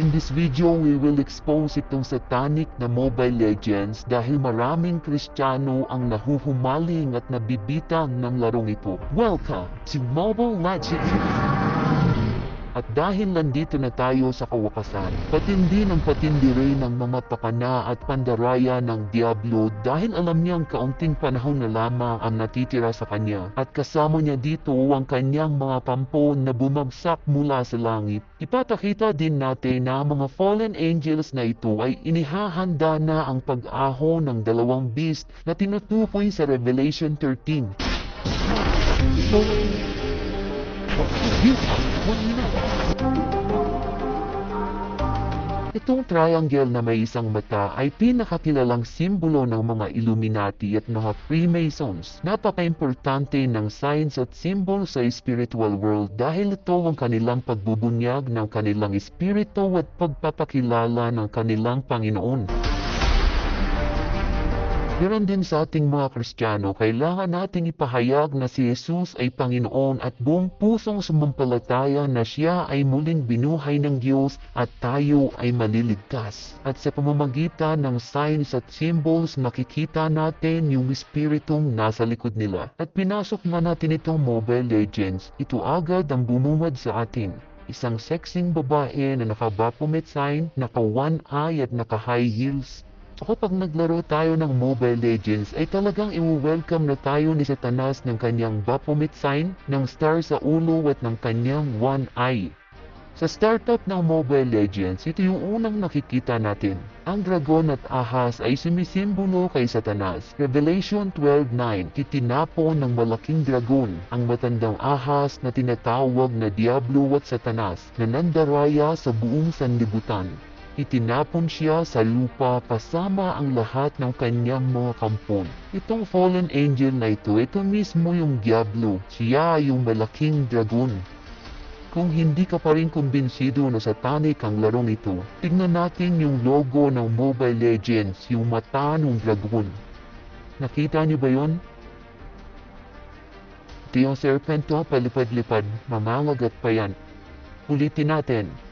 In this video, we will expose itong satanic na Mobile Legends dahil maraming Kristiyano ang nahuhumaling at nabibitang ng larong ito. Welcome to Mobile Legends! At dahil nandito na tayo sa kawakasan, patindi ng patindi rin ng mga pakana at pandaraya ng Diablo dahil alam niyang kaunting panahon na lamang ang natitira sa kanya at kasama niya dito ang kanyang mga pampon na bumagsak mula sa langit. Ipatakita din natin na ang mga fallen angels na ito ay inihahanda na ang pag-ahon ng dalawang beast na tinutukoy sa Revelation 13. Itong triangle na may isang mata ay pinakakilalang simbolo ng mga Illuminati at mga Freemasons. Napaka-importante ng signs at symbol sa spiritual world dahil ito ang kanilang pagbubunyag ng kanilang espiritu at pagpapakilala ng kanilang Panginoon. Ganon din sa ating mga Kristiyano, kailangan nating ipahayag na si Jesus ay Panginoon at buong pusong sumampalataya na siya ay muling binuhay ng Diyos at tayo ay maliligtas. At sa pamamagitan ng signs at symbols, makikita natin yung espiritong nasa likod nila. At pinasok na natin itong Mobile Legends, ito agad ang bumungad sa atin. Isang sexing babae na naka-Baphomet sign, naka one eye at naka high heels. Kapag naglaro tayo ng Mobile Legends ay talagang i-welcome na tayo ni Satanas ng kanyang Baphomet sign, ng star sa ulo at ng kanyang one eye. Sa startup ng Mobile Legends, ito yung unang nakikita natin. Ang dragon at ahas ay sumisimbolo kay Satanas. Revelation 12.9, itinapon ng malaking dragon, ang matandang ahas na tinatawag na Diablo at Satanas, na nandaraya sa buong sanlibutan. Itinapon siya sa lupa kasama ang lahat ng kanyang mga kampon. Itong fallen angel na ito, ito mismo yung Diablo. Siya yung malaking dragon. Kung hindi ka pa rin kumbinsido na satanic ang larong ito, tignan natin yung logo ng Mobile Legends, yung mata ng dragon. Nakita niyo ba yon? Ito yung serpent to, palipad-lipad, mamangagat pa yan. Ulitin natin.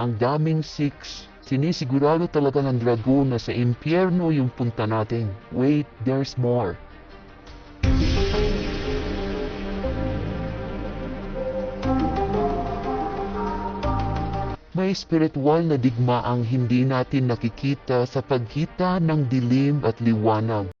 Ang daming six. Sinisigurado talaga ng dragon na sa impyerno yung punta natin. Wait, there's more. May spiritual na digma ang hindi natin nakikita sa pagkita ng dilim at liwanag.